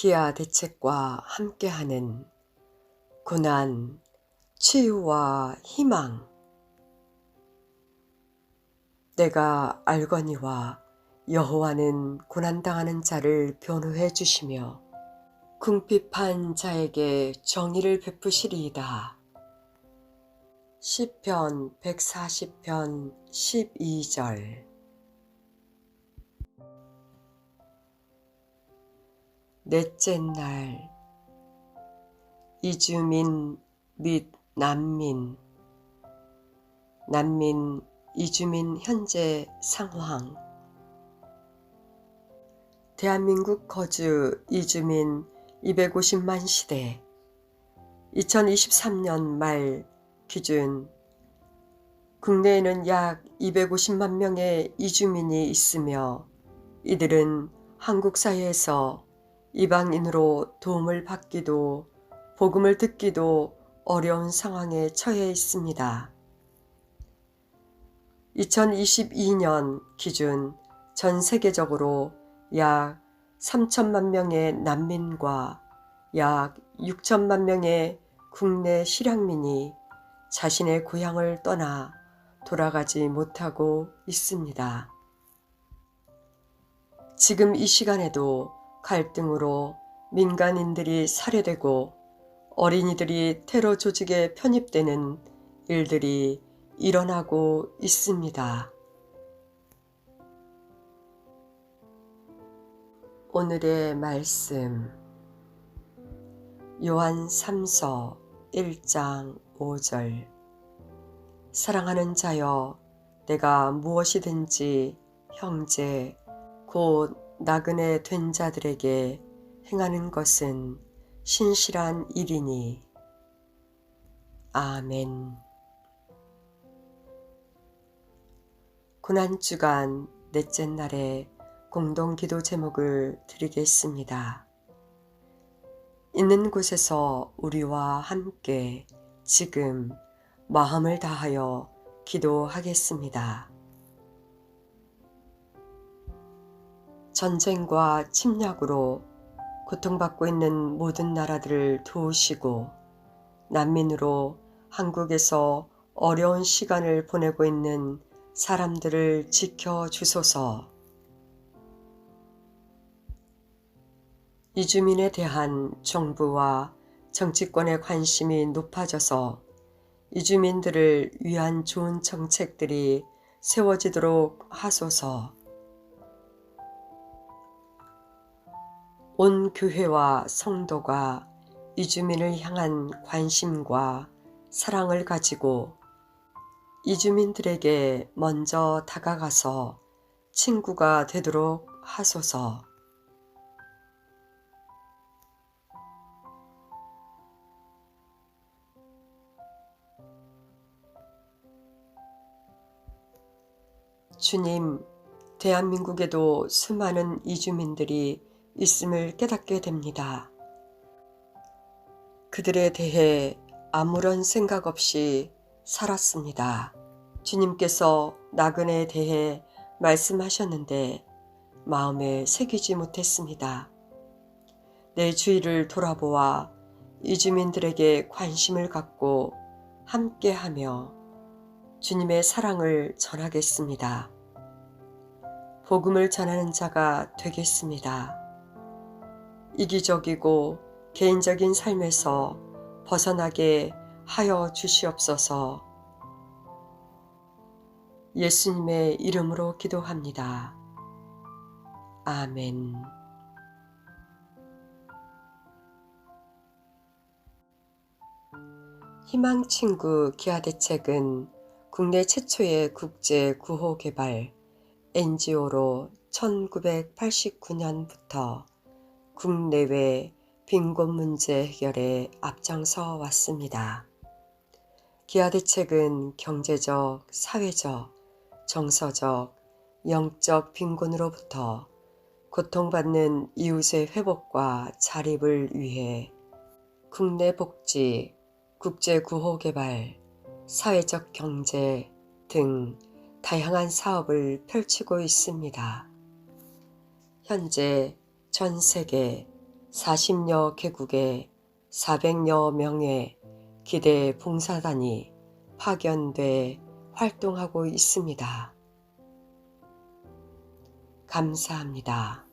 기아 대책과 함께하는 고난, 치유와 희망. 내가 알거니와 여호와는 고난당하는 자를 변호해 주시며 궁핍한 자에게 정의를 베푸시리이다. 시편 140편 12절 넷째 날 이주민 및 난민 난민 이주민 현재 상황. 대한민국 거주 이주민 250만 시대 2023년 말 기준. 국내에는 약 250만 명의 이주민이 있으며 이들은 한국 사회에서 이방인으로 도움을 받기도 복음을 듣기도 어려운 상황에 처해 있습니다. 2022년 기준 전 세계적으로 약 3천만 명의 난민과 약 6천만 명의 국내 실향민이 자신의 고향을 떠나 돌아가지 못하고 있습니다. 지금 이 시간에도 갈등으로 민간인들이 살해되고 어린이들이 테러 조직에 편입되는 일들이 일어나고 있습니다. 오늘의 말씀 요한 3서 1장 5절 사랑하는 자여 내가 무엇이든지 형제 곧 나그네 된 자들에게 행하는 것은 신실한 일이니 아멘 고난주간 넷째 날에 공동 기도 제목을 드리겠습니다. 있는 곳에서 우리와 함께 지금 마음을 다하여 기도하겠습니다. 전쟁과 침략으로 고통받고 있는 모든 나라들을 도우시고 난민으로 한국에서 어려운 시간을 보내고 있는 사람들을 지켜주소서. 이주민에 대한 정부와 정치권의 관심이 높아져서 이주민들을 위한 좋은 정책들이 세워지도록 하소서. 온 교회와 성도가 이주민을 향한 관심과 사랑을 가지고 이주민들에게 먼저 다가가서 친구가 되도록 하소서. 주님, 대한민국에도 수많은 이주민들이 있음을 깨닫게 됩니다. 그들에 대해 아무런 생각 없이 살았습니다. 주님께서 나그네에 대해 말씀하셨는데 마음에 새기지 못했습니다. 내 주위를 돌아보아 이주민들에게 관심을 갖고 함께하며 주님의 사랑을 전하겠습니다. 복음을 전하는 자가 되겠습니다. 이기적이고 개인적인 삶에서 벗어나게 하여 주시옵소서. 예수님의 이름으로 기도합니다. 아멘. 희망친구 기아대책은 국내 최초의 국제 구호 개발 NGO로 1989년부터 국내외 빈곤 문제 해결에 앞장서 왔습니다. 기아 대책은 경제적, 사회적, 정서적, 영적 빈곤으로부터 고통받는 이웃의 회복과 자립을 위해 국내 복지, 국제 구호 개발, 사회적 경제 등 다양한 사업을 펼치고 있습니다. 현재 전 세계 40여 개국에 400여 명의 기대 봉사단이 파견돼 활동하고 있습니다. 감사합니다.